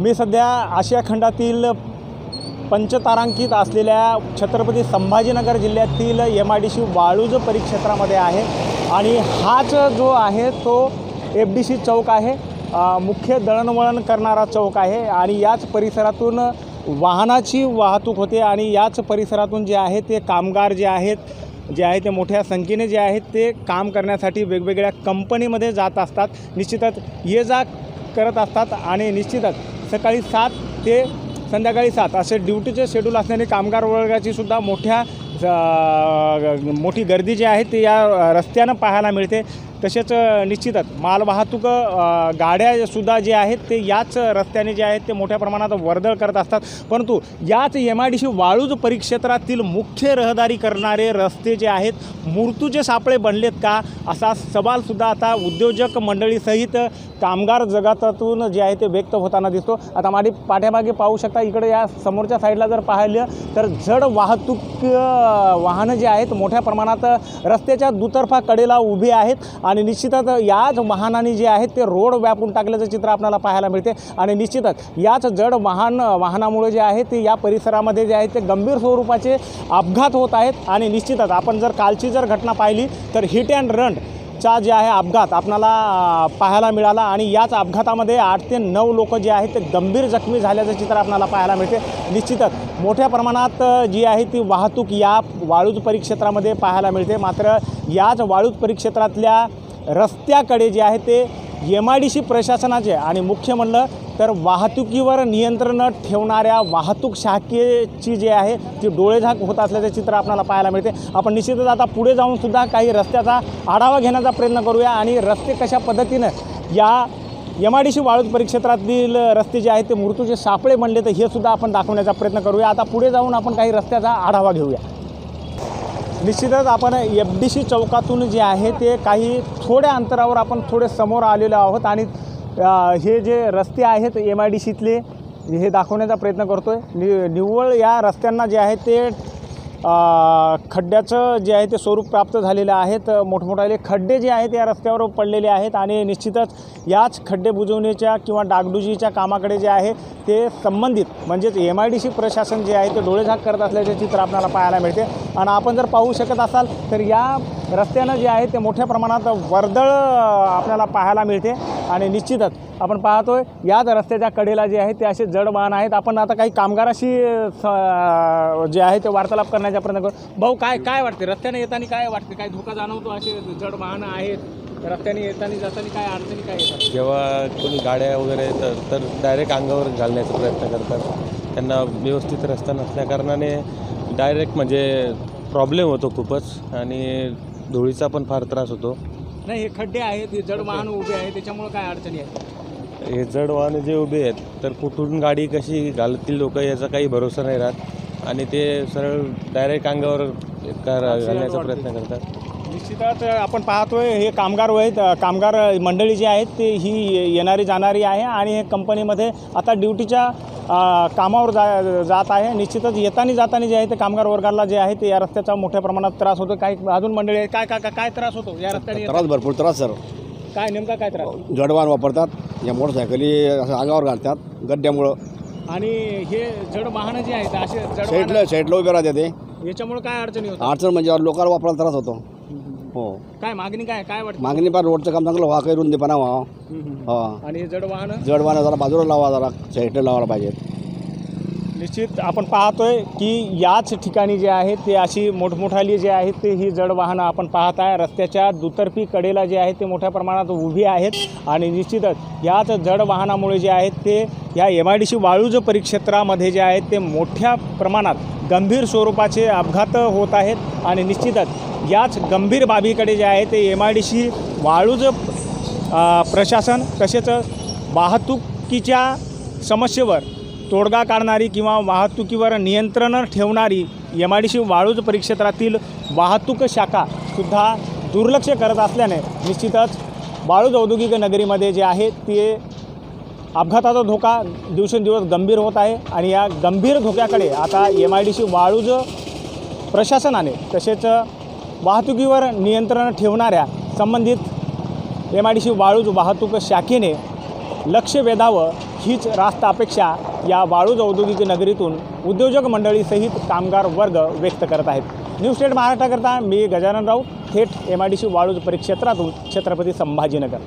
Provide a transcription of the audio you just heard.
मी सध्या आशिया खंडातील पंचतारांकित असलेल्या छत्रपती संभाजीनगर जिल्ह्यातील M I D C Waluj परिक्षेत्रामध्ये आहे. आणि हाच जो आहे तो एफ डी सी चौक आहे. मुख्य दळणवळण करणारा चौक आहे. आणि याच परिसरातून वाहनाची वाहतूक होते आणि याच परिसरातून जे आहे ते कामगार जे आहेत जे आहे ते मोठ्या संख्येने जे आहेत ते काम करण्यासाठी वेगवेगळ्या कंपनीमध्ये जात असतात. निश्चितच ये जा करत असतात आणि निश्चितच सकाळी सात ते संध्याकाळी सात. असे ड्युटीचे शेड्यूल असल्याने कामगार वर्गाची सुद्धा मोठ्या मोठी गर्दी जी आहे ती या रस्त्यानं पाहायला मिळते. तसेच निश्चितच मालवाहतूक गाड्यासुद्धा जे आहेत ते याच रस्त्याने जे आहेत ते मोठ्या प्रमाणात वर्दळ करत असतात. परंतु याच M I D C Waluj परिक्षेत्रातील मुख्य रहदारी करणारे रस्ते जे आहेत मूर्तूचे सापळे बनलेत का? असा सवालसुद्धा आता उद्योजक मंडळीसहित कामगार जगातातून जे आहे ते व्यक्त होताना दिसतो. आता माझी पाठ्यामागे पाहू शकता इकडे या समोरच्या साईडला जर पाहिलं तर जड वाहतूक वाहनं जे आहेत मोठ्या प्रमाणात रस्त्याच्या दुतर्फा कडेला उभी आहेत. आणि निश्चितच याच वाहनाने जे आहेत ते रोड व्यापून टाकल्याचं चित्र आपल्याला पाहायला मिळते. आणि निश्चितच याच जड वाहन वाहनामुळे जे आहे ते या परिसरामध्ये जे आहे ते गंभीर स्वरूपाचे अपघात होत आहेत. आणि निश्चितच आपण जर कालची जर घटना पाहिली तर हिट अँड रन चा जे आहे अपघात आपणाला पाहायला मिळाला. आणि याच अपघातामध्ये आठ ते नऊ लोक जे आहेत ते गंभीर जखमी झाल्याचं चित्र आपल्याला पाहायला मिळते. निश्चितच मोठ्या प्रमाणात जी आहे ती वाहतूक या वाळूज परिक्षेत्रामध्ये पाहायला मिळते. मात्र याच वाळूज परिक्षेत्रातल्या रस्त्याकडे जे आहे ते एम आय डी सी प्रशासनाचे आणि मुख्य म्हणलं तर वाहतुकीवर नियंत्रण ठेवणाऱ्या वाहतूक शाखेची जी आहे ती डोळेझाक होत असल्याचे चित्र आपल्याला पाहायला मिळते. आपण निश्चितच आता पुढे जाऊन सुद्धा काही रस्त्याचा आढावा घेण्याचा प्रयत्न करूया आणि रस्ते कशा पद्धतीनं या M I D C Waluj परिक्षेत्रातील रस्ते जे आहेत ते मृत्यूचे सापळे बनले तर हे सुद्धा आपण दाखवण्याचा प्रयत्न करूया. आता पुढे जाऊन आपण काही रस्त्याचा आढावा घेऊया. निश्चितच आपण एफ डी सी चौकातून जे आहे ते काही थोड्या अंतरावर आपण थोडे समोर आलेलो आहोत आणि हे जे रस्ते आहेत एम आय डी सीतले हे दाखवण्याचा प्रयत्न करतो आहे नि निव्वळ या रस्त्यांना जे आहे ते खड्ड्याचं जे आहे ते स्वरूप प्राप्त झालेलं आहेत. मोठमोठाले खड्डे जे आहेत या रस्त्यावर पडलेले आहेत आणि निश्चितच याच खड्डे बुजवण्याच्या किंवा डागडुजीच्या कामाकडे जे आहे ते संबंधित म्हणजेच एम आय डी सी प्रशासन जे आहे ते डोळेझाक करत असल्याचे चित्र आपल्याला पाहायला मिळते. आणि आपण जर पाहू शकत असाल तर या रस्त्यानं जे आहे ते मोठ्या प्रमाणात वर्दळ आपल्याला पाहायला मिळते. आणि निश्चितच आपण पाहतोय याच रस्त्याच्या कडेला जे आहे ते असे जड वाहन आहेत. आपण आता काही कामगाराशी स- जे आहे ते वार्तालाप करण्याचा प्रयत्न करू. भाऊ काय काय वाटते? रस्त्याने येताना काय वाटते? काय धोका जाणवतो असे जड वाहनं आहेत? रस्त्याने येताना जाताना काय अडचणी काय येतात? जेव्हा कोणी गाड्या वगैरे येतात तर डायरेक्ट अंगावर घालण्याचा प्रयत्न करतात. त्यांना व्यवस्थित रस्ता नसल्याकारणाने डायरेक्ट म्हणजे प्रॉब्लेम होतो खूपच. आणि धुळीचा पण फार त्रास होतो. नाही हे खड्डे आहेत हे जड वाहन उभे आहेत त्याच्यामुळे काय अडचणी आहेत? हे जड वाहने जे उभे आहेत तर कुठून गाडी कशी घालतील लोक याचा काही भरोसा नाही राहत. आणि ते सरळ डायरेक्ट अंगावर कर- घालण्याचा प्रयत्न करतात. निश्चितच आपण पाहतोय हे कामगार आहेत कामगार मंडळी जी आहेत ते ही येणारी जाणारी आहे आणि हे कंपनीमध्ये आता ड्युटीच्या कामावर जा जात आहे. निश्चितच येताना जाताना जे आहे ते कामगार वर्गाला जे आहे ते या रस्त्याचा मोठ्या प्रमाणात त्रास होतो. काही अजून मंडळी आहेत काय काय काय- काय त्रास होतो या रस्त्याने? त्रास भरपूर त्रास सर. काय नेमका काय त्रास? जडवाहन वापरतात या मोटरसायकली असं अंगावर घालतात गड्ड्यामुळं. आणि हे जड वाहनं जे आहेत असे जड वाहनं- साईडला साईडला उभे राहते ते. याच्यामुळे काय अडचणी होतात? अडचण म्हणजे लोकांना वापरायला त्रास होतो. हो. काय मागणी काय काय वाटतं? मागणी पण रोडचं काम चांगलं व्हा काही रुंदीपणा व्हा. हा. आणि हे जड वाहनं? जडवाहनं जरा बाजूला लावा जरा साईडला लावायला पाहिजे. निश्चित आपण पाहतोय की याच ठिकाणी जे आहे ते अशी मोठमोठाली जे आहेत ते ही जड वाहनं आपण पाहत आहे. रस्त्याच्या दुतर्फी कडेला जे आहे ते मोठ्या प्रमाणात उभी आहेत. आणि निश्चितच याच जड वाहनामुळे जे आहेत ते या M I D C Waluj परिक्षेत्रामध्ये जे आहेत ते मोठ्या प्रमाणात गंभीर स्वरूपाचे अपघात होत आहेत. आणि निश्चितच याच गंभीर बाबीकडे जे आहे ते M I D C Waluj प्रशासन तसेच वाहतुकीच्या समस्येवर तोडगा काढणारी किंवा वाहतुकीवर नियंत्रण ठेवणारी M I D C Waluj परिक्षेत्रातील वाहतूक शाखासुद्धा दुर्लक्ष करत असल्याने निश्चितच वाळूज औद्योगिक नगरीमध्ये जे आहे ते अपघाताचा धोका दिवसेंदिवस गंभीर होत आहे आणि या गंभीर धोक्याकडे आता M I D C Waluj प्रशासनाने तसेच वाहतुकीवर नियंत्रण ठेवणाऱ्या संबंधित M I D C Waluj वाहतूक शाखेने लक्ष वेधावं हीच रास्त अपेक्षा या वाळूज औद्योगिक नगरीतून उद्योजक मंडळीसहित कामगार वर्ग व्यक्त करत आहेत. न्यूज स्टेट महाराष्ट्राकरता मी गजानन राऊत थेट M I D C Waluj परिक्षेत्रातून Chhatrapati Sambhajinagar.